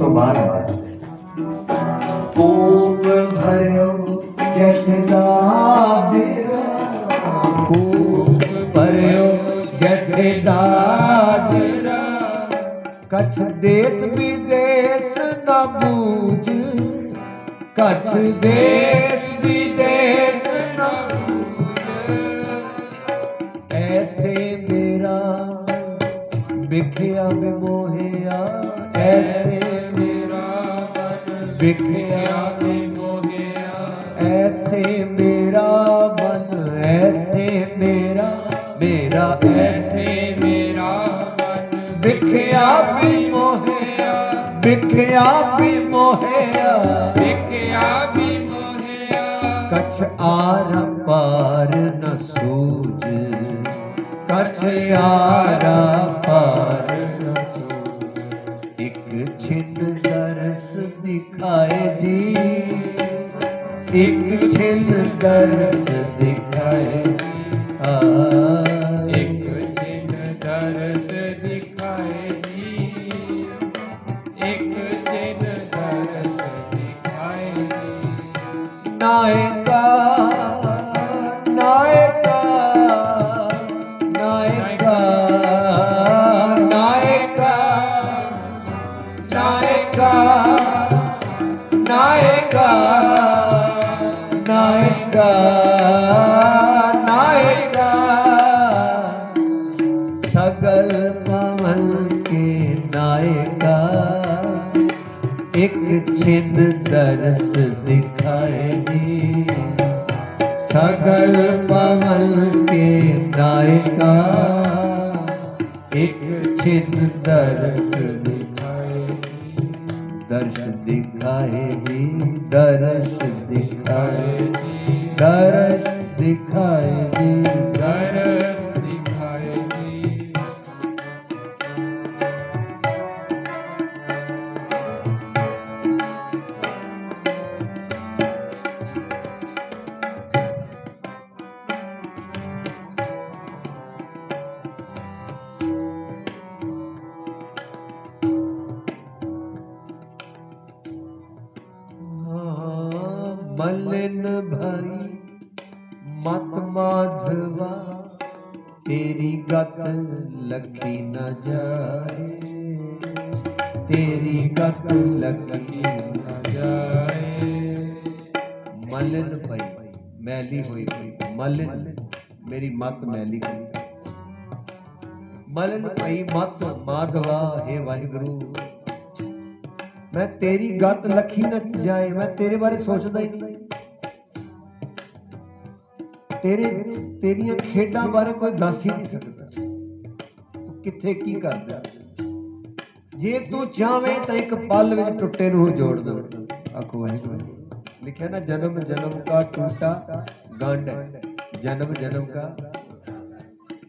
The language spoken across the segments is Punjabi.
तो बार बार। कोप भरो जैसे दादरा कोप भरो जैसे दादरा कच्छ देश विदेश न बूझ। कच्छ देश विदेश न ऐसे मेरा बिखिया विमोहिया ऐसे ਮਨ ਵਿਖਿਆ ਵਿਮੋਹਿਆ ਐਸੇ ਮੇਰਾ ਮਨ ਐਸੇ ਮੇਰਾ ਮੇਰਾ ਐਸੇ ਮੇਰਾ ਮਨ। ਵਿਖਿਆ ਵਿਮੋਹਿਆ ਵਿਖਿਆ ਵਿਮੋਹਿਆ ਵਿਖਿਆ ਵੀ ਮੋਹਿਆ। ਕਛ ਆਰ ਪਾਰ ਨ ਸੂਝ ਕਛ ਆਰ छिन दर्श दिखाएगी सगल पवन के नायका एक छिन दर्श दिखाएगी दर्श दिखाएगी दर्श मलिन भाई, मत माधवा, तेरी गत लखी न जाए। तेरी गत लखी न जाए। मलिन भाई, मैली हुई भाई, मलिन। मेरी मत मैली हुई। मलिन भाई, मत माधवा, हे वाहिगुरु। मैं तेरी गत लखी न जाए, मैं तेरे बारे सोचता ही नहीं। ਤੇਰੇ, ਤੇਰੀਆਂ ਖੇਡਾਂ ਬਾਰੇ ਕੋਈ ਦੱਸ ਹੀ ਨਹੀਂ ਸਕਦਾ। ਤੂੰ ਕਿੱਥੇ ਕੀ ਕਰਦਾ? ਜੇ ਤੂੰ ਚਾਵੇਂ ਤਾਂ ਇੱਕ ਪਲ ਵਿੱਚ ਟੁੱਟੇ ਨੂੰ ਜੋੜ ਦੇ। ਆਖੋ ਵਾਹਿਗੁਰੂ ਲਿਖਿਆ ਨਾ, ਜਨਮ ਜਨਮ ਕਾ ਟੁੱਟਾ ਗੰਢ ਜਨਮ ਜਨਮ ਕਾ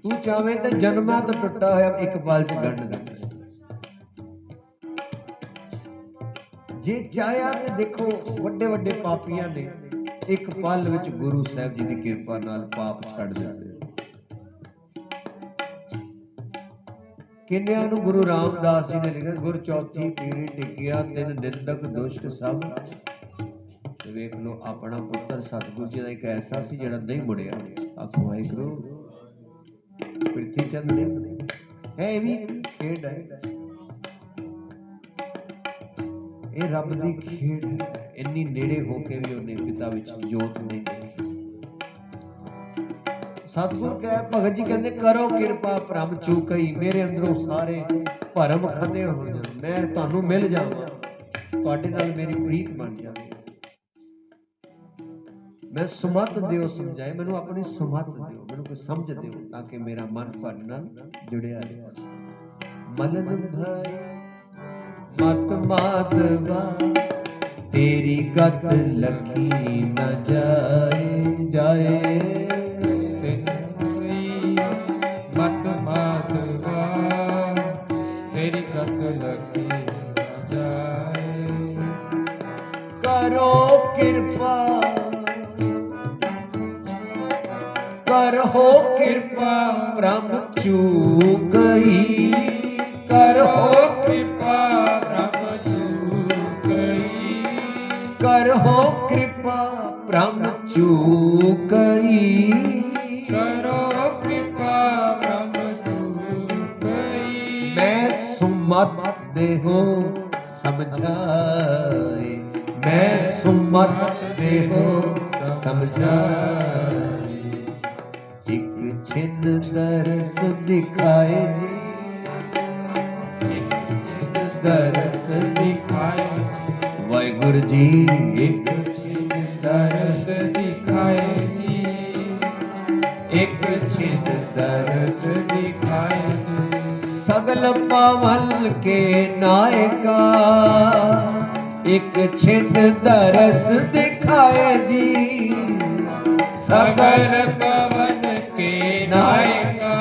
ਤੂੰ ਚਾਵੇਂ ਤਾਂ ਜਨਮਾਂ ਤੋਂ ਟੁੱਟਾ ਹੋਇਆ, ਇੱਕ ਪਲ ਚ ਗੰਢ ਦੇ। ਜੇ ਚਾਹਿਆ ਤੇ ਦੇਖੋ ਵੱਡੇ ਵੱਡੇ ਪਾਪੀਆਂ ਨੇ ਇੱਕ ਪਲ ਵਿੱਚ ਗੁਰੂ ਸਾਹਿਬ ਜੀ ਦੀ ਕਿਰਪਾ ਨਾਲ ਪਾਪ ਛੱਡ ਦਿੰਦੇ ਕਿੰਨਿਆਂ ਨੂੰ ਗੁਰੂ ਰਾਮਦਾਸ ਜੀ ਨੇ ਲਿਖਿਆ, ਗੁਰ ਚੌਥੀ ਪੀੜੀ ਟਿਕਿਆ, ਤਿੰਨ ਨਿੰਦਕ ਦੁਸ਼ਟ ਸਭ। ਤੇ ਵੇਖ ਲਓ, ਆਪਣਾ ਪੁੱਤਰ ਸਤਿਗੁਰੂ ਜੀ ਦਾ ਇੱਕ ਐਸਾ ਸੀ ਜਿਹੜਾ ਨਹੀਂ ਮੁੜਿਆ। ਆਖੋ, ਵਾਹਿਗੁਰੂ। ਪ੍ਰਿਥੀ ਚੰਦ ਨੇ। ਹੈ ਵੀ ਖੇਡ ਹੈ। ਇਹ ਰੱਬ ਦੀ ਖੇਡ ਹੈ। ਇੰਨੀ ਨੇੜੇ ਹੋ ਕੇ ਵੀ ਉਹਨੇ ਪਿਤਾ ਵਿੱਚ ਜੋਤ ਨਹੀਂ ਦੇਖੀ। ਸਤਿਗੁਰ ਕਹੇ, ਭਗਤ ਜੀ ਕਹਿੰਦੇ, ਕਰੋ ਕਿਰਪਾ ਭ੍ਰਮ ਚੂਕਈ, ਮੇਰੇ ਅੰਦਰੋਂ ਸਾਰੇ ਭਰਮ ਖੰਦੇ ਹੋ ਜਾਣ। ਮੈਂ ਤੁਹਾਨੂੰ ਮਿਲ ਜਾਵਾਂ। ਤੁਹਾਡੇ ਨਾਲ ਮੇਰੀ ਪ੍ਰੀਤ ਬਣ ਜਾਵੇ। ਮੈਂ ਸੁਮਤ ਦਿਓ, ਸਮਝਾਏ। ਮੈਨੂੰ ਆਪਣੀ ਸੁਮਤ ਦਿਓ। ਮੈਨੂੰ ਕੋਈ ਸਮਝ ਦਿਓ ਤਾਂ ਕਿ ਮੇਰਾ ਮਨ ਤੁਹਾਡੇ ਨਾਲ ਜੁੜਿਆ ਰਹੇ। ਮਲਨ ਭਾਈ ਮਤ ਮਾਦਵਾ ਤੇਰੀ ਗਤ ਲਖੀ ਨ ਜਾਏ ਜਾਏ। ਤੇਰੀ ਮਤ ਮਾਤਵਾ ਤੇਰੀ ਗਤ ਲੱਗੀ ਨਾ ਜਾਏ। ਕਰੋ ਕਿਰਪਾ ਕਰੋ ਕਿਰਪਾ ਬ੍ਰਹਮ ਚੂਕਈ। ਕਰੋ ਕਰੋ ਕਿਰਪਾ ਬ੍ਰਹਮ ਚੂਕਈ ਕਰੋ ਕਿਰਪਾ ਬ੍ਰਹਮ ਚੂਕਈ ਮੈਂ ਸੁਮਤ ਦੇਹੋ ਸਮਝਾਏ ਮੈਂ ਸੁਮਤ ਦੇਹੋ ਸਮਝਾਏ तरस दिखाई सगल पवल के नायका एक छिन तरस दिखाए जी सगल पवन के नायका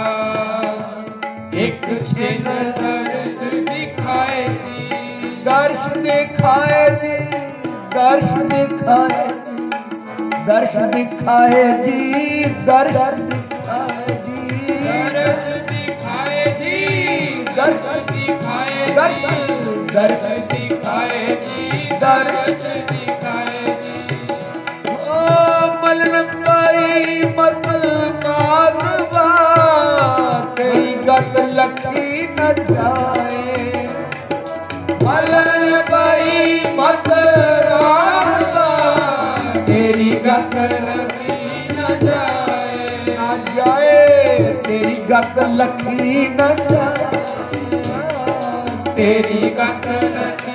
एक छिन तरस दिखाए जी दर्श दिखाए जी दर्श दिखाए दर्श दिखाए जी दर्श ਦਿਖਾਏ ਦਰਸ਼ ਜੀ ਦਰਸ਼ ਦਰਸ ਦਿਖਾਏ ਜੀ ਦਰਸ ਦਿਖਾਏ ਜੀ ਓ ਮਲਨ ਪਾਈ ਮਤ ਮਾਨਵਾ ਕਈ ਗਤ ਲੱਕੀ ਨ ਜਾਏ ਮਲਨ ਪਾਈ ਮਤ ਰਾਵਾ ਤੇਰੀ ਗਤ ਲੱਗੀ ਨਾ ਜਾਏ ਨਾ ਜਾਏ ਤੇਰੀ ਗਤ ਲੱਖੀ ਨ ਜਾਏ। ਤੇਰੀ ਕਸਮ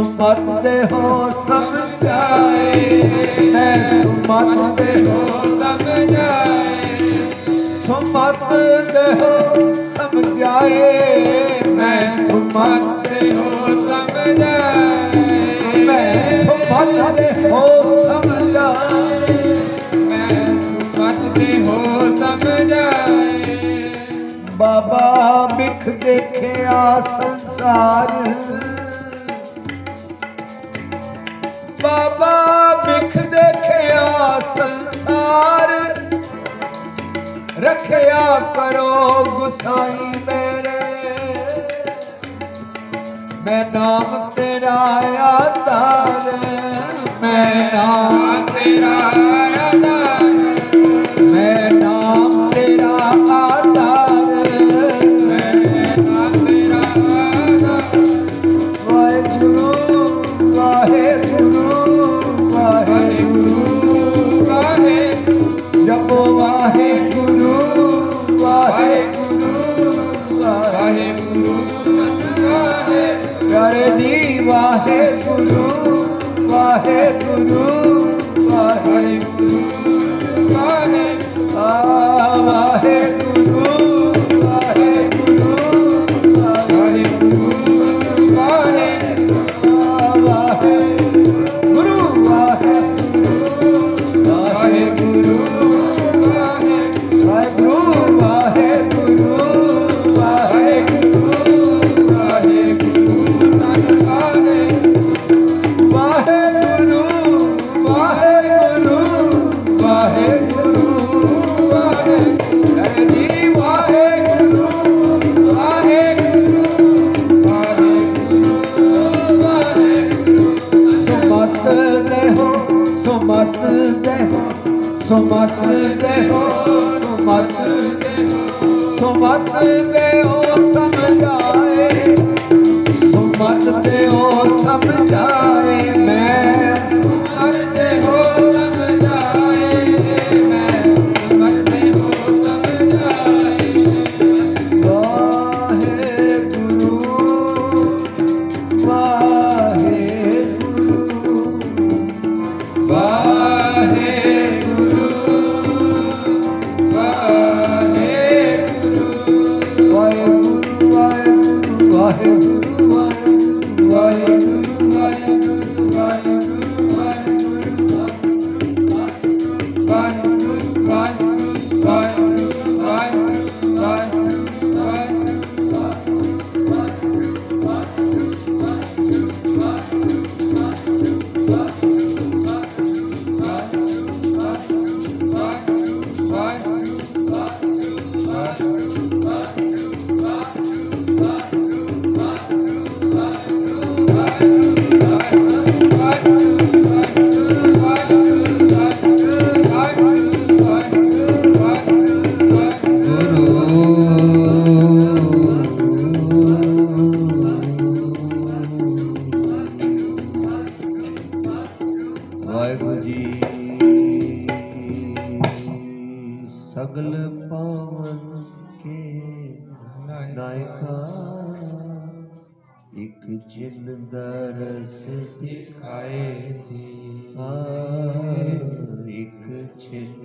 ਮਤ ਹੋ ਸਮਝਾਏ ਮੈਂ ਸੁਮਤ ਹੋ ਸਮਝਾਏ ਸੁਮਤ ਹੋ ਸਮਝਾਏ ਮੈਂ ਸੁਮਤ ਹੋ ਸਮਝਾਏ ਮੈਂ ਸੁਮਤ ਹੋ ਸਮਝਾਏ ਮੈਂ ਸੁਮਤ ਹੋ ਸਮਝਾਏ ਬਾਬਾ ਬਿਖ ਦੇਖਿਆ ਸੰਸਾਰ। संसार रखिया करो गुसाई नाम तेरा आता मैं नाम तेरा हुआ है Why do you do, why do you do, why do you do, why do you do? जिन दरस दिखाए थी एक छिन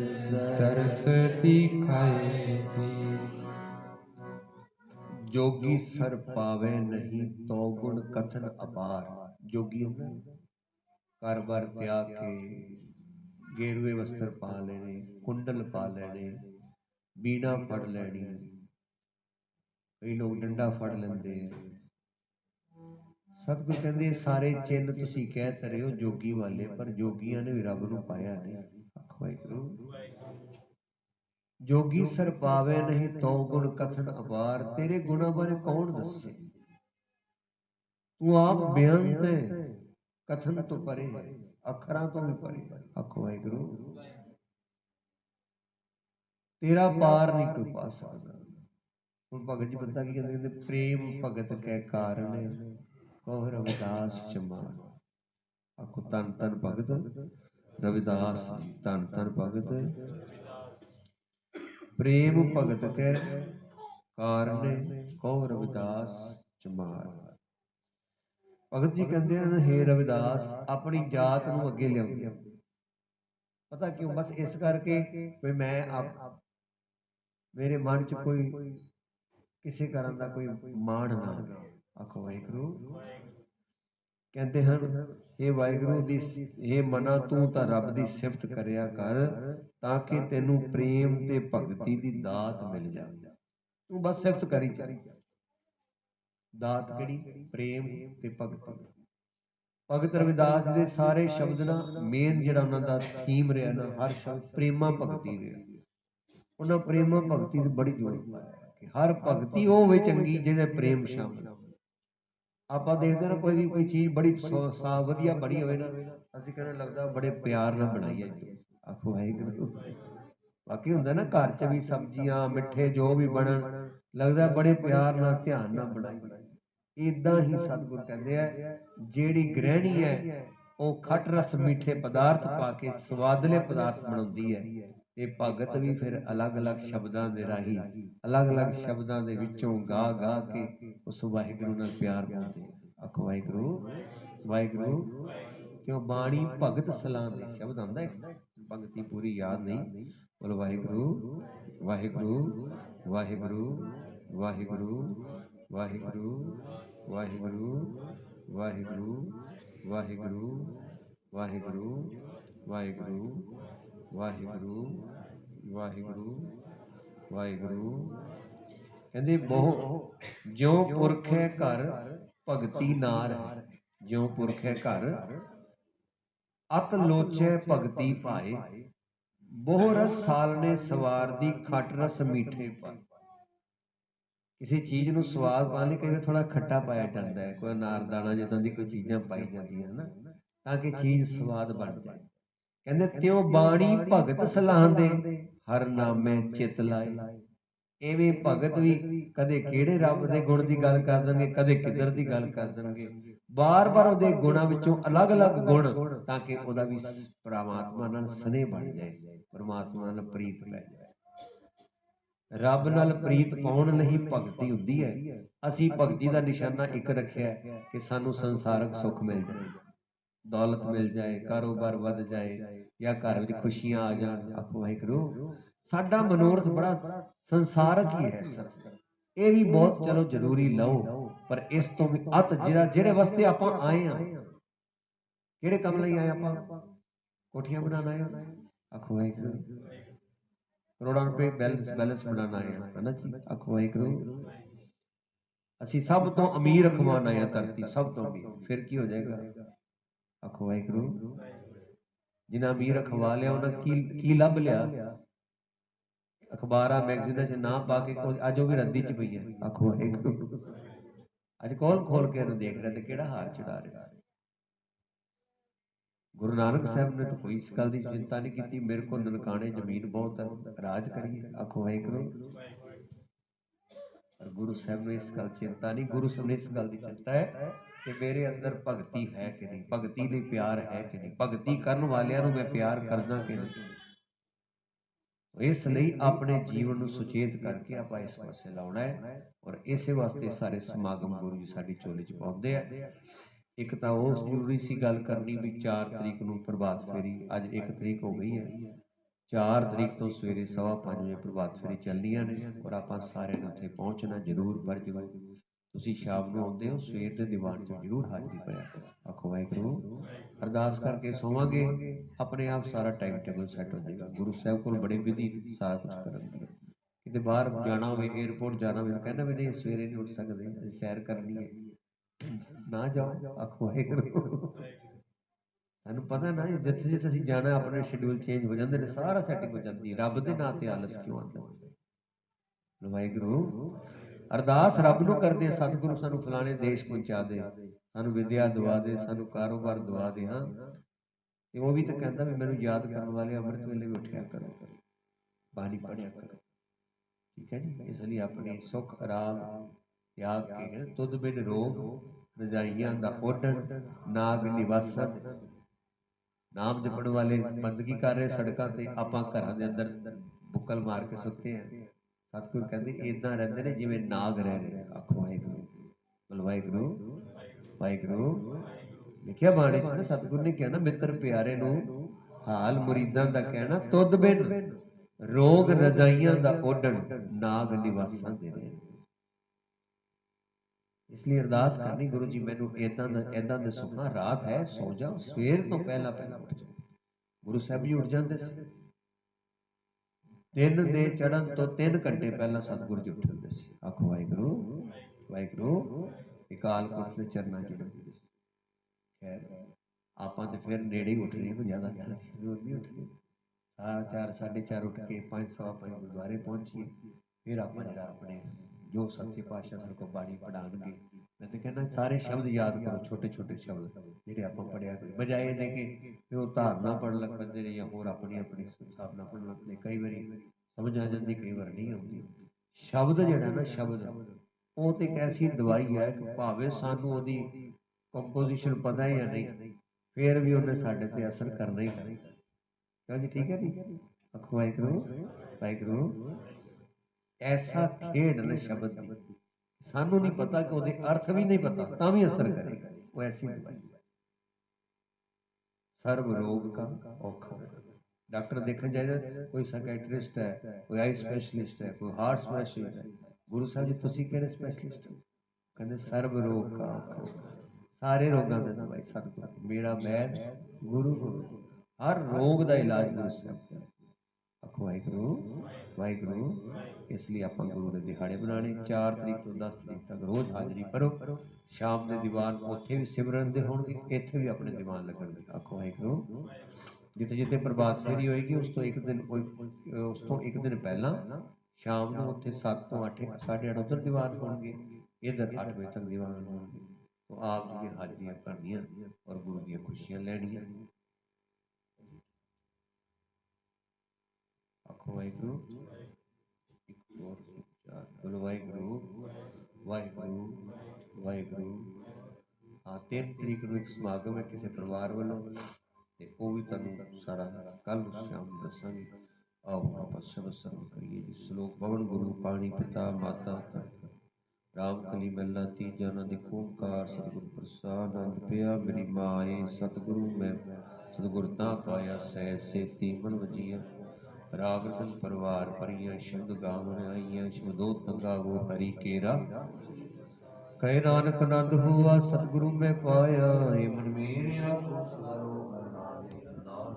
दरस दिखाए थी जोगी सर पावे नहीं तो गुण कथन अपार जोगियों ने कारोबार त्याग के गेरुए वस्त्र पा लेने कुंडल पा लेने बीना फड़ लेनी कई लोग डंडा फड़ लेंदे हैं ਸਤਿਗੁਰ ਕਹਿੰਦੇ, ਸਾਰੇ ਚਿੰਨ ਤੁਸੀਂ ਕਹਿ ਤਰੇ ਹੋ ਜੋਗੀ ਵਾਲੇ, ਪਰ ਜੋਗੀਆਂ ਨੇ ਵੀ ਰੱਬ ਨੂੰ ਪਾਇਆ ਨਹੀਂ ਆਖੋ ਵਾਹਿਗੁਰੂ। ਜੋਗੀ ਸਰ ਪਾਵੇ ਨਹੀਂ ਤੋ ਗੁਣ ਕਥਨ ਅਪਾਰ ਤੇਰੇ ਗੁਣਾਂ ਬਾਰੇ ਕੌਣ ਦੱਸੇ? ਤੂੰ ਆਪ ਬੇਅੰਤ ਹੈ, ਕਥਨ ਤੋਂ ਪਰੇ ਅੱਖਰਾਂ ਤੋਂ ਵੀ ਪਰੇ ਹੈ। ਆਖੋ ਵਾਹਿਗੁਰੂ। ਤੇਰਾ ਪਾਰ ਨਹੀਂ ਕੋਈ ਪਾ ਸਕਦਾ। ਹੁਣ ਭਗਤ ਜੀ ਬੰਦਾ ਕੀ ਕਹਿੰਦੇ ਕਹਿੰਦੇ, ਪ੍ਰੇਮ ਭਗਤ ਕੈ ਕਾਰਨ ਕਹ ਰਵਿਦਾਸ ਚਮਾਨ ਆਖੋ ਤਨ ਤਨ ਭਗਤ, ਰਵਿਦਾਸ ਜੀ ਤਨ ਤਨ ਭਗਤ। ਪ੍ਰੇਮ ਭਗਤ ਕੈ ਕਾਰਨੇ ਕਹੁ ਰਵਿਦਾਸ ਚਮਾਰ ਭਗਤ ਜੀ ਕਹਿੰਦੇ ਹਨ, ਹੇ ਰਵਿਦਾਸ, ਆਪਣੀ ਜਾਤ ਨੂੰ ਅੱਗੇ ਲਿਆਉਂਦੇ ਆ। ਪਤਾ ਕਿਉਂ? ਬਸ ਇਸ ਕਰਕੇ ਵੀ ਮੈਂ ਆਪ, ਮੇਰੇ ਮਨ 'ਚ ਕੋਈ ਕਿਸੇ ਕਾਰਨ ਦਾ ਕੋਈ ਮਾਣ ਨਾ ਆਵੇ ਆਖੋ ਵਾਹਿਗੁਰੂ। ਕਹਿੰਦੇ ਹਨ ਇਹ ਵਾਹਿਗੁਰੂ ਦੀ ਇਹ ਮਨਾ, ਤੂੰ ਤਾਂ ਰੱਬ ਦੀ ਸਿਫਤ ਕਰਿਆ ਕਰ, ਤਾਂ ਕਿ ਤੈਨੂੰ ਪ੍ਰੇਮ ਤੇ ਭਗਤੀ ਦੀ ਦਾਤ ਮਿਲ ਜਾਵੇ। ਤੂੰ ਬਸ ਸਿਫਤ ਕਰੀ ਚੱਲ ਦਾਤ ਕਿਹੜੀ? ਪ੍ਰੇਮ ਤੇ ਭਗਤੀ। ਭਗਤ ਰਵਿਦਾਸ ਦੇ ਸਾਰੇ ਸ਼ਬਦ ਨਾ ਮੇਨ ਜਿਹੜਾ ਉਹਨਾਂ ਦਾ ਥੀਮ ਰਿਹਾ ਨਾ, ਹਰ ਸ਼ਬਦ ਪ੍ਰੇਮਾ ਭਗਤੀ ਰਿਹਾ ਉਹਨਾਂ ਪ੍ਰੇਮਾ ਭਗਤੀ ਤੇ ਬੜੀ ਜ਼ੋਰ ਪਾਇਆ ਕਿ ਹਰ ਭਗਤੀ ਉਹ ਹੋਵੇ ਚੰਗੀ ਜਿਹਦੇ ਪ੍ਰੇਮ ਸ਼ਾਮਿਲ ਆਪਾਂ ਦੇਖਦੇ ਨਾ, ਕੋਈ ਵੀ ਕੋਈ ਚੀਜ਼ ਬੜੀ ਸੋ- ਸਾਫ਼ ਵਧੀਆ ਬਣੀ ਹੋਵੇ ਨਾ, ਅਸੀਂ ਕਹਿੰਦੇ ਲੱਗਦਾ ਬੜੇ ਪਿਆਰ ਨਾਲ ਬਣਾਈ ਹੈ ਆਖੋ, ਵਾਹਿਗੁਰੂ। ਬਾਕੀ ਹੁੰਦਾ ਨਾ, ਘਰ 'ਚ ਵੀ ਸਬਜ਼ੀਆਂ, ਮਿੱਠੇ ਜੋ ਵੀ ਬਣਨ, ਲੱਗਦਾ ਬੜੇ ਪਿਆਰ ਨਾਲ, ਧਿਆਨ ਨਾਲ ਬਣਾਈ। ਇਦਾਂ ਹੀ ਸਤਿਗੁਰ ਕਹਿੰਦੇ ਆ, ਜਿਹੜੀ ਗ੍ਰਹਿਣੀ ਹੈ, ਉਹ ਖੱਟ ਰਸ ਮਿੱਠੇ ਪਦਾਰਥ ਪਾ ਕੇ ਸਵਾਦਲੇ ਪਦਾਰਥ ਬਣਾਉਂਦੀ ਹੈ। ਤੇ ਭਗਤ ਵੀ ਫਿਰ ਅਲੱਗ-ਅਲੱਗ ਸ਼ਬਦਾਂ ਦੇ ਰਾਹੀਂ ਅਲੱਗ-ਅਲੱਗ ਸ਼ਬਦਾਂ ਦੇ ਵਿੱਚੋਂ ਗਾ ਗਾ ਕੇ ਉਸ ਵਾਹਿਗੁਰੂ ਨਾਲ ਪਿਆਰ ਪਾਉਂਦੇ ਆ। ਆਖੋ ਵਾਹਿਗੁਰੂ ਵਾਹਿਗੁਰੂ ਕਿਉਂ ਬਾਣੀ ਭਗਤ ਸਲਾਹ ਦੇ ਸ਼ਬਦ ਆਉਂਦਾ ਹੈ ਭਗਤੀ ਪੂਰੀ ਯਾਦ ਨਹੀਂ ਬੋਲ ਵਾਹਿਗੁਰੂ ਵਾਹਿਗੁਰੂ ਵਾਹਿਗੁਰੂ ਵਾਹਿਗੁਰੂ ਵਾਹਿਗੁਰੂ ਵਾਹਿਗੁਰੂ ਵਾਹਿਗੁਰੂ ਵਾਹਿਗੁਰੂ ਵਾਹਿਗੁਰੂ ਵਾਹਿਗੁਰੂ ਵਾਹਿਗੁਰੂ ਵਾਹਿਗੁਰੂ ਵਾਹਿਗੁਰੂ। ਕਹਿੰਦੇ ਬਹੁ ਜਿਉ ਪੁਰਖੇ ਘਰ, ਭਗਤੀ ਨਾਰ ਹੈ। ਜਿਉ ਪੁਰਖੇ ਘਰ, ਅਤ ਲੋਚੈ ਭਗਤੀ ਪਾਏ ਬਹੁ ਰਸ ਸਾਲਨੇ ਸਵਾਰ ਦੀ ਖਟ ਰਸ ਮੀਠੇ ਪਾਏ। ਕਿਸੇ ਚੀਜ਼ ਨੂੰ ਸਵਾਦ ਪਾਉਣ ਲਈ ਕਹਿੰਦੇ ਥੋੜਾ ਖੱਟਾ ਪਾਇਆ ਜਾਂਦਾ ਹੈ। ਕੋਈ ਅਨਾਰਦਾਣਾ ਜਿੱਦਾਂ ਦੀ ਕੋਈ ਚੀਜ਼ਾਂ ਪਾਈ ਜਾਂਦੀਆਂ ਹਨ ਤਾਂ ਕਿ ਚੀਜ਼ ਸਵਾਦ ਬਣ ਜਾਏ। ਕਹਿੰਦੇ ਤਿਉ ਬਾਣੀ ਭਗਤ ਸਲਾਹਦੇ, ਹਰ ਨਾਮੇ ਚਿਤ ਲਾਏ। ਐਵੇਂ ਭਗਤ ਵੀ ਕਦੇ ਕਿਹੜੇ ਰੱਬ ਦੇ ਗੁਣ ਦੀ ਗੱਲ ਕਰ ਦੇਣਗੇ, ਕਦੇ ਕਿੱਧਰ ਦੀ ਗੱਲ ਕਰ ਦੇਣਗੇ। ਬਾਰ-ਬਾਰ ਉਹਦੇ ਗੁਣਾਂ ਵਿੱਚੋਂ ਅਲੱਗ-ਅਲੱਗ ਗੁਣ ਤਾਂ ਕਿ ਉਹਦਾ ਵੀ ਪ੍ਰਮਾਤਮਾ ਨਾਲ ਸਨੇਹ ਬਣ ਜਾਏ, ਪ੍ਰਮਾਤਮਾ ਨਾਲ ਪ੍ਰੀਤ ਪੈ ਜਾਏ। ਰੱਬ ਨਾਲ ਪ੍ਰੀਤ ਪਾਉਣ ਲਈ ਭਗਤੀ ਹੁੰਦੀ ਹੈ। ਅਸੀਂ ਭਗਤੀ ਦਾ ਨਿਸ਼ਾਨਾ ਇੱਕ ਰੱਖਿਆ ਕਿ ਸਾਨੂੰ ਸੰਸਾਰਕ ਸੁੱਖ ਮਿਲ ਜਾਏ। ਦੌਲਤ ਮਿਲ ਜਾਏ ਕਾਰੋਬਾਰ ਵੱਧ ਜਾਏ ਜਾਂ ਘਰ ਵਿੱਚ ਖੁਸ਼ੀਆਂ ਆ ਜਾਣ ਆਖੋ ਵਾਹਿਗੁਰੂ ਸਾਡਾ ਮਨੋਰਥ ਬੜਾ ਸੰਸਾਰਕ ਹੀ ਹੈ ਸਰ ਇਹ ਵੀ ਬਹੁਤ ਚਲੋ ਜ਼ਰੂਰੀ ਲਓ ਪਰ ਇਸ ਤੋਂ ਵੀ ਅਤ ਜਿਹੜਾ ਜਿਹੜੇ ਵਾਸਤੇ ਆਪਾਂ ਆਏ ਆ ਕਿਹੜੇ ਕੰਮ ਲਈ ਆਏ ਆਪਾਂ? ਕੋਠੀਆਂ ਬਣਾਉਣ ਆਏ ਆਖੋ ਵਾਹਿਗੁਰੂ। ਕਰੋੜਾਂ ਰੁਪਏ ਬੈਲੈਂਸ ਬੈਲੈਂਸ ਬਣਾਉਣ ਆਏ ਆ ਹਨਾ ਜੀ? ਆਖੋ ਵਾਹਿਗੁਰੂ। ਅਸੀਂ ਸਭ ਤੋਂ ਅਮੀਰ ਆਏ ਆ ਧਰਤੀ ਸਭ ਤੋਂ ਅਮੀਰ। ਫਿਰ ਕੀ ਹੋ ਜਾਏਗਾ। ਆਖੋ ਵਾਹਿਗੁਰੂ। ਜਿਨ੍ਹਾਂ ਅਮੀਰ ਅਖਵਾ ਲਿਆ ਉਹਨਾਂ ਕੀ ਕੀ ਲੱਭ ਲਿਆ? ਅਖਬਾਰਾਂ ਮੈਗਜ਼ੀਨਾਂ 'ਚ ਨਾਂ ਪਾ ਕੇ ਕੋਈ ਅੱਜ ਉਹ ਵੀ ਰੱਦੀ 'ਚ ਪਈ ਹੈ। ਆਖੋ ਵਾਹਿਗੁਰੂ। ਅੱਜ ਕੋਲ ਖੋਲ ਕੇ ਇਹਨੂੰ ਦੇਖ ਰਿਹਾ ਤੇ ਕਿਹੜਾ ਹਾਰ ਚੜਾ ਰਿਹਾ? ਗੁਰੂ ਨਾਨਕ ਸਾਹਿਬ ਨੇ ਤਾਂ ਕੋਈ ਇਸ ਗੱਲ ਦੀ ਚਿੰਤਾ ਨਹੀਂ ਕੀਤੀ ਮੇਰੇ ਕੋਲ ਨਨਕਾਣੇ ਜ਼ਮੀਨ ਬਹੁਤ ਹੈ ਰਾਜ ਕਰੀਏ। ਆਖੋ ਵਾਹਿਗੁਰੂ। ਪਰ ਗੁਰੂ ਸਾਹਿਬ ਨੂੰ ਇਸ ਗੱਲ ਚਿੰਤਾ ਨਹੀਂ, ਗੁਰੂ ਸਾਹਿਬ ਨੂੰ ਇਸ ਗੱਲ ਦੀ ਚਿੰਤਾ ਹੈ ਕਿ ਮੇਰੇ ਅੰਦਰ ਭਗਤੀ ਹੈ ਕਿ ਨਹੀਂ, ਭਗਤੀ ਲਈ ਪਿਆਰ ਹੈ ਕਿ ਨਹੀਂ, ਭਗਤੀ ਕਰਨ ਵਾਲਿਆਂ ਨੂੰ ਮੈਂ ਪਿਆਰ ਕਰਦਾ ਕਿ ਨਹੀਂ? ਇਸ ਲਈ ਆਪਣੇ ਜੀਵਨ ਨੂੰ ਸੁਚੇਤ ਕਰਕੇ ਆਪਾਂ ਇਸ ਪਾਸੇ ਲਾਉਣਾ ਹੈ ਔਰ ਇਸੇ ਵਾਸਤੇ ਸਾਰੇ ਸਮਾਗਮ ਗੁਰੂ ਜੀ ਸਾਡੀ ਝੋਲੀ 'ਚ ਪਾਉਂਦੇ ਆ। ਇੱਕ ਤਾਂ ਉਹ ਜ਼ਰੂਰੀ ਸੀ ਗੱਲ ਕਰਨੀ ਵੀ 4 ਤਰੀਕ ਨੂੰ ਪ੍ਰਭਾਤ ਫੇਰੀ, ਅੱਜ 1 ਤਰੀਕ ਹੋ ਗਈ ਹੈ। 4 ਤਰੀਕ ਤੋਂ ਸਵੇਰੇ 5:30 ਵਜੇ ਪ੍ਰਭਾਤ ਫੇਰੀ ਚੱਲਣੀਆਂ ਨੇ ਔਰ ਆਪਾਂ ਸਾਰਿਆਂ ਨੇ ਉੱਥੇ ਪਹੁੰਚਣਾ ਜ਼ਰੂਰ ਪਰ ਜ਼ਰੂਰ ਤੁਸੀਂ ਸ਼ਾਮ ਨੂੰ ਆਉਂਦੇ ਹੋ, ਸਵੇਰ ਦੇ ਦੀਵਾਨ 'ਚ ਜ਼ਰੂਰ ਹਾਜ਼ਰੀ ਭਰਿਆ ਕਰੋ। ਆਖੋ ਵਾਹਿਗੁਰੂ। ਅਰਦਾਸ ਕਰਕੇ ਸੋਵਾਂਗੇ। ਆਪਣੇ ਆਪ ਸਾਰਾ ਟਾਈਮ ਟੇਬਲ ਸੈੱਟ ਹੋ ਜਾਏਗਾ। ਗੁਰੂ ਸਾਹਿਬ ਕੋਲ ਬੜੀ ਵਿਧੀ ਸਾਰਾ ਕੁਝ ਕਰਨ ਦੀ ਕਿਤੇ ਬਾਹਰ ਜਾਣਾ ਹੋਵੇ 에어ਪੋਰਟ ਜਾਣਾ ਹੋਵੇ, ਤਾਂ ਕਹਿੰਦਾ ਵੀ ਨਹੀਂ, ਸਵੇਰੇ ਨਹੀਂ ਉੱਠ ਸਕਦੇ ਸੈਰ ਕਰਨੀ ਹੈ। ਨਾ ਜਾਓ। ਆਖੋ ਵਾਹਿਗੁਰੂ। ਸਾਨੂੰ ਪਤਾ ਨਾ ਜਿੱਥੇ ਜਿੱਥੇ ਅਸੀਂ ਜਾਣਾ, ਆਪਣੇ ਸ਼ਡਿਊਲ ਚੇਂਜ ਹੋ ਜਾਂਦੇ ਨੇ ਸਾਰਾ ਸੈਟਿੰਗ ਹੋ ਜਾਂਦੀ ਰੱਬ ਦੇ ਨਾਂ ਤੇ ਆਲਸ ਕਿਉਂ ਆਉਂਦਾ? ਵਾਹਿਗੁਰੂ। ਅਰਦਾਸ ਰੱਬ ਨੂੰ ਕਰਦੇ ਸਤਿਗੁਰੂ ਸਾਨੂੰ ਫਲਾਣੇ ਦੇਸ਼ ਪਹੁੰਚਾ ਦੇ। ਸਾਨੂੰ ਵਿਦਿਆ ਦਵਾ ਦੇ, ਸਾਨੂੰ ਕਾਰੋਬਾਰ ਦਵਾ ਦੇ, ਹਾਂ। ਤੇ ਉਹ ਵੀ ਤਾਂ ਕਹਿੰਦਾ ਵੀ ਮੈਨੂੰ ਯਾਦ ਕਰਨ ਵਾਲੇ ਅੰਮ੍ਰਿਤ ਵੇਲੇ ਵੀ ਉੱਠਿਆ ਕਰੋ। ਬਾਣੀ ਪੜਿਆ ਕਰੋ। ਠੀਕ ਹੈ ਜੀ? ਇਸ ਲਈ ਆਪਣੇ ਸੁਖ, ਆਰਾਮ, ਤਿਆਗ ਕੇ ਤੁਧ ਬਿਨ ਰੋਗ, ਰਜਾਈਆਂ ਦਾ ਓਢਣ ਨਾਗ ਨਿਵਾਸਤ ਨਾਮ ਜਪਣ ਵਾਲੇ ਬੰਦਗੀ ਕਰ ਰਹੇ ਸੜਕਾਂ ਤੇ ਆਪਾਂ ਘਰਾਂ ਦੇ ਅੰਦਰ ਬੁੱਕਲ ਮਾਰ ਕੇ ਸੁੱਤੇ ਆ। ਸਤਿਗੁਰ ਕਹਿੰਦੇ ਇਦਾਂ ਰਹਿੰਦੇ ਨੇ ਜਿਵੇਂ ਨਾਗ ਰਹਿ ਰਹੇ ਆਖੋ, ਵਾਹਿਗੁਰੂ। ਬਲ, ਵਾਹਿਗੁਰੂ। ਲਿਖਿਆ ਬਾਣੀ ਚ ਨਾ, ਸਤਿਗੁਰ ਨੇ ਕਿਹਾ ਨਾ, ਮਿੱਤਰ ਪਿਆਰੇ ਨੂੰ ਹਾਲ ਮੁਰੀਦਾਂ ਦਾ ਕਹਿਣਾ, ਤੁਧ ਬਿਨ ਰੋਗ ਰਜਾਈਆਂ ਦਾ ਓਢਣ ਨਾਗ ਨਿਵਾਸਾਂ ਦੇ ਨੇ ਇਸ ਲਈ ਅਰਦਾਸ ਕਰਨੀ ਗੁਰੂ ਜੀ ਮੈਨੂੰ ਇਦਾਂ ਦਾ ਇਦਾਂ ਦੇ ਸੁਖਾਂ ਰਾਤ ਹੈ ਸੋ ਜਾਓ ਸਵੇਰ ਤੋਂ ਪਹਿਲਾਂ ਪਹਿਲਾਂ ਉੱਠ ਜਾਓ। ਗੁਰੂ ਸਾਹਿਬ ਜੀ ਉੱਠ ਜਾਂਦੇ ਸੀ। ਦਿਨ ਦੇ ਚੜ੍ਹਨ ਤੋਂ 3 ਘੰਟੇ ਪਹਿਲਾਂ ਸਤਿਗੁਰੂ ਜੀ ਉੱਠ ਜਾਂਦੇ ਸੀ। ਆਖੋ ਵਾਹਿਗੁਰੂ ਵਾਹਿਗੁਰੂ ਇਕਾਲ ਪੁਰਖ ਦੇ ਚਰਨਾਂ 'ਚ ਡੁੱਬਦੇ ਸੀ। ਖੈਰ ਆਪਾਂ ਤੇ ਫਿਰ ਨੇੜੇ ਹੀ ਉੱਠ ਰਹੇ ਕੋਈ ਜ਼ਿਆਦਾ ਜ਼ਿਆਦਾ ਦੂਰ ਨਹੀਂ ਉੱਠਦੇ ਸਾਰਾ ਚਾਰ ਸਾਢੇ ਚਾਰ ਉੱਠ ਕੇ ਪੰਜ ਸਵਾ ਪੰਜ ਗੁਰਦੁਆਰੇ ਪਹੁੰਚੀਏ। ਫਿਰ ਆਪਾਂ ਜਿਹੜਾ ਆਪਣੇ ਜੋ ਸੱਚੇ ਪਾਤਸ਼ਾਹ ਸਾਡੇ ਕੋਲ ਬਾਣੀ ਪੜਾਉਣਗੇ ਮੈਂ ਤੇ ਕਹਿੰਦਾ ਸਾਰੇ ਸ਼ਬਦ ਯਾਦ ਕਰੋ ਛੋਟੇ ਛੋਟੇ ਸ਼ਬਦ, ਜਿਹੜੇ ਆਪਾਂ ਪੜਿਆ ਕਰੀ ਬਜਾਏ ਦੇ ਕਿ ਉਹ ਧਾਰਨਾ ਪੜਨ ਲੱਗ ਪੈਂਦੇ ਨੇ ਜਾਂ ਹੋਰ ਆਪਣੀ ਆਪਣੀ ਹਿਸਾਬ ਨਾਲ ਪੜਨ ਲੱਗ ਕਈ ਵਾਰੀ ਸਮਝ ਆ ਜਾਂਦੀ, ਕਈ ਵਾਰ ਨਹੀਂ ਆਉਂਦੀ। ਸ਼ਬਦ ਜਿਹੜਾ ਨਾ, ਸ਼ਬਦ, ਉਹ ਤੇ ਇੱਕ ਐਸੀ ਦਵਾਈ ਹੈ ਕਿ ਭਾਵੇਂ ਸਾਨੂੰ ਉਹਦੀ ਕੰਪੋਜੀਸ਼ਨ ਪਤਾ ਹੈ ਜਾਂ ਨਹੀਂ, ਫਿਰ ਵੀ ਉਹਨੇ ਸਾਡੇ ਤੇ ਅਸਰ ਕਰਨਾ ਹੀ ਕਰਨਾ। ਕਿਉਂ ਜੀ, ਠੀਕ ਹੈ ਜੀ? ਅਖੋ ਵਾਹਿਗੁਰੂ ਵਾਹਿਗੁਰੂ। ਐਸਾ ਖੇਡ ਨੇ ਸ਼ਬਦ ਦੀ। ਸਾਨੂੰ ਨਹੀਂ ਪਤਾ ਕਿ ਉਹਦੇ ਅਰਥ ਵੀ ਨਹੀਂ ਪਤਾ ਤਾਂ ਵੀ ਅਸਰ ਕਰੇਗਾ ਉਹ ਐਸੀ ਦਵਾਈ। ਸਰਬ ਰੋਗ ਕਾ ਔਖਾ। ਡਾਕਟਰ ਦੇਖਣ ਜਾਏਗਾ ਕੋਈ ਸਾਈਕੈਟ੍ਰਿਸਟ ਹੈ ਕੋਈ ਆਈ ਸਪੈਸ਼ਲਿਸਟ ਹੈ ਕੋਈ ਹਾਰਟ ਸਪੈਸ਼ਲਿਸਟ ਹੈ। ਗੁਰੂ ਸਾਹਿਬ ਜੀ ਤੁਸੀਂ ਕਿਹੜੇ ਸਪੈਸ਼ਲਿਸਟ ਹੋ? ਕਹਿੰਦੇ ਸਰਬ ਰੋਗ ਕਾ ਔਖਾ। ਸਾਰੇ ਰੋਗਾਂ ਦਾ ਦਵਾਈ ਸਤਿਗੁਰ। ਮੇਰਾ ਮੈਲ ਗੁਰੂ ਗੁਰੂ ਹਰ ਰੋਗ ਦਾ ਇਲਾਜ ਗੁਰੂ ਸਾਹਿਬ। ਆਖੋ ਵਾਹਿਗੁਰੂ ਵਾਹਿਗੁਰੂ, ਇਸ ਲਈ ਆਪਾਂ ਗੁਰੂ ਦੇ ਦਿਹਾੜੇ ਬਣਾਣੇ 4 ਤਰੀਕ ਤੋਂ 10 ਤਰੀਕ ਤੱਕ ਰੋਜ਼ ਹਾਜ਼ਰੀ ਭਰੋ। ਸ਼ਾਮ ਦੇ ਦੀਵਾਨ ਉੱਥੇ ਵੀ ਸਿਮਰਨ ਦੇ ਹੋਣਗੇ, ਇੱਥੇ ਵੀ ਆਪਣੇ ਦੀਵਾਨ ਲੱਗਣਗੇ ਆਖੋ ਵਾਹਿਗੁਰੂ। ਜਿੱਥੇ ਜਿੱਥੇ ਪ੍ਰਭਾਤ ਫੇਰੀ ਹੋਏਗੀ, ਉਸ ਤੋਂ ਇੱਕ ਦਿਨ ਉਸ ਤੋਂ ਇੱਕ ਦਿਨ ਪਹਿਲਾਂ ਸ਼ਾਮ ਨੂੰ ਉੱਥੇ 7 ਤੋਂ 8 8:30 ਉੱਧਰ ਦੀਵਾਨ ਹੋਣਗੇ। ਇੱਧਰ 8 ਵਜੇ ਤੱਕ ਦੀਵਾਨ ਹੋਣਗੇ। तो ਆਪ ਜੀ ਹਾਜ਼ਰੀਆਂ ਕਰਨੀਆਂ ਔਰ ਗੁਰੂ ਦੀਆਂ ਖੁਸ਼ੀਆਂ ਲੈਣੀਆਂ। ਵਾਹਿਗੁਰੂ ਇੱਕ ਹੋਰ ਚਾਰ ਬੋਲੋ ਵਾਹਿਗੁਰੂ ਵਾਹਿਗੁਰੂ ਵਾਹਿਗੁਰੂ। ਹਾਂ, ਤਿੰਨ ਤਰੀਕ ਨੂੰ ਇੱਕ ਸਮਾਗਮ ਹੈ ਕਿਸੇ ਪਰਿਵਾਰ ਵੱਲੋਂ ਤੇ ਉਹ ਵੀ ਤੁਹਾਨੂੰ ਸਾਰਾ ਕੱਲ ਸ਼ਾਮ ਨੂੰ ਦੱਸਾਂਗੇ। ਆਓ ਆਪਾਂ ਸਭ ਸਰਵ ਕਰੀਏ ਜੀ। ਸ਼ਲੋਕ ਪਵਨ ਗੁਰੂ, ਪਾਣੀ ਪਿਤਾ, ਮਾਤਾ ਤਤ ਰਾਮ ਕਲੀ ਮੱਲਾ ਤੀਜਾ ਨੰਦ ਓੰਕਾਰ, ਸਤਿਗੁਰ ਪ੍ਰਸਾਦ, ਆਨੰਦ ਪਿਆ ਮੇਰੀ ਮਾਏ ਸਤਿਗੁਰੂ, ਮੈਂ ਸਤਿਗੁਰ ਤਾਂ ਪਾਇਆ ਸਹਿ ਸੇਤੀ, ਮਨ ਵਜੀਆ ਰਾਗ ਰਤਨ ਪਰਵਾਰ ਪਰੀਆਂ ਸ਼ਬਦ ਗਾਵਣ ਆਈਆਂ ਸ਼ਬਦੋ ਤੰਗਾਵੋ ਹਰੀ ਕੇਰਾ ਕਹੇ ਨਾਨਕ ਆਨੰਦ ਹੋਆ ਸਤਿਗੁਰੂ ਮੈਂ ਪਾਇਆ ਏ ਮਨ ਮੇਰੇ ਆਪੋ ਸਵਾਰੋ ਹਰ ਨਾਮੇ ਨਾਮ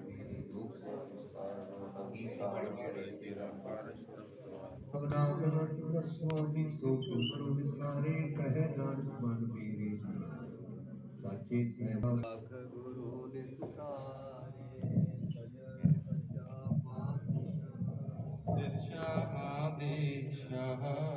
ਮੇਰੇ ਦੁਖ ਸੰਸਾਰ ਅਗੀ ਕਾਲ ਦੇ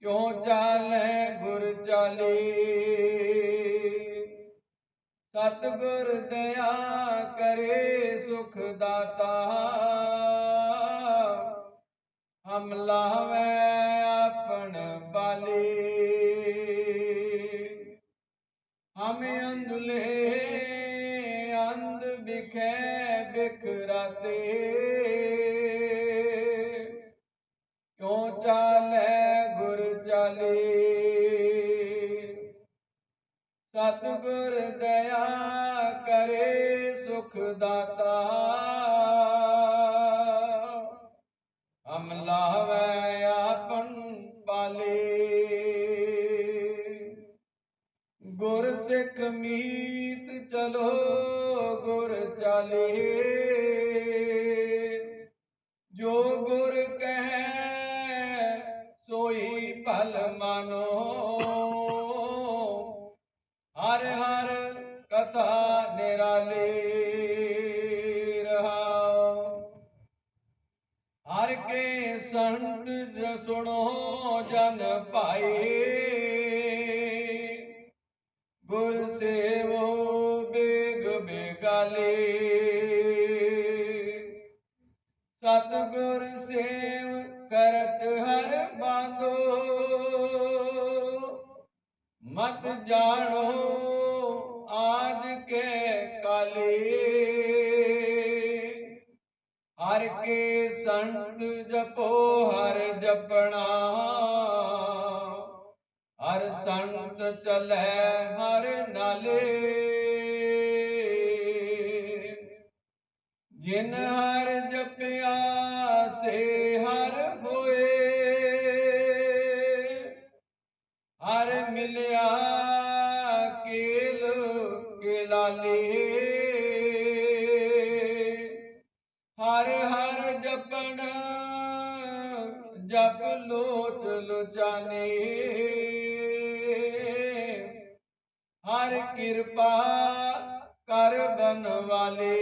ਕਿਉ ਚਾਲੈ ਗੁਰ ਚਾਲੇ? ਸਤਿਗੁਰ ਦਇਆ ਕਰੇ ਸੁਖ ਦਾਤਾ। ਹਮ ਲਾਵੇ ਆਪਣ ਬਾਲੇ। ਹਮ ਅੰਧਲੇ, ਅੰਧ ਬਿਖੈ ਬਿਖਰਾਤੇ ਕਿਉ ਚਾਲੈ ਸਤਿਗੁਰ ਦਇਆ ਕਰੇ ਸੁਖ ਦਾਤਾ। ਹਮ ਲਾਵੇ ਆਪਨ ਪਾਲੇ। ਗੁਰ ਸਿੱਖ ਮੀਤ ਚਲੋ ਗੁਰ ਚਾਲੇ। ਮਤ ਜਾਣੋ ਆਜ ਕੇ ਕਾਲੇ। ਹਰ ਕੇ ਸੰਤ ਜਪੋ, ਹਰ ਜਪਣਾ। ਹਰ ਸੰਤ ਚਲੈ ਹਰ ਨਾਲੇ। ਵਾਲੇ।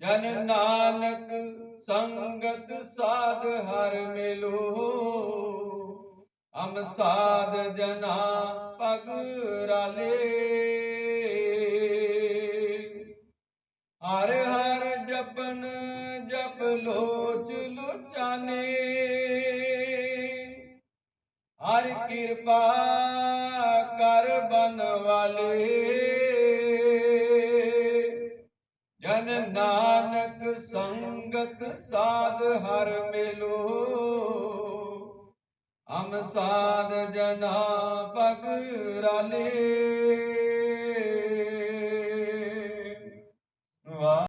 ਜਨ ਨਾਨਕ ਸੰਗਤ ਸਾਧ ਹਰ ਮਿਲੋ। ਹਮ ਸਾਧ ਜਨਾ ਪਗ ਰਾਲੇ। ਹਰ ਹਰ ਜਪਨ ਜਪ ਲੋਚ ਲੁਚਾਨੇ। ਹਰ ਕਿਰਪਾ ਕਰ ਬਨ ਵਾਲੇ। ਜਨ ਨਾਨਕ ਸੰਗਤ ਸਾਧ ਹਰ ਮਿਲੋ। ਹਮ ਸਾਧ ਜਨਾ ਪਗ ਰਾਲੇ।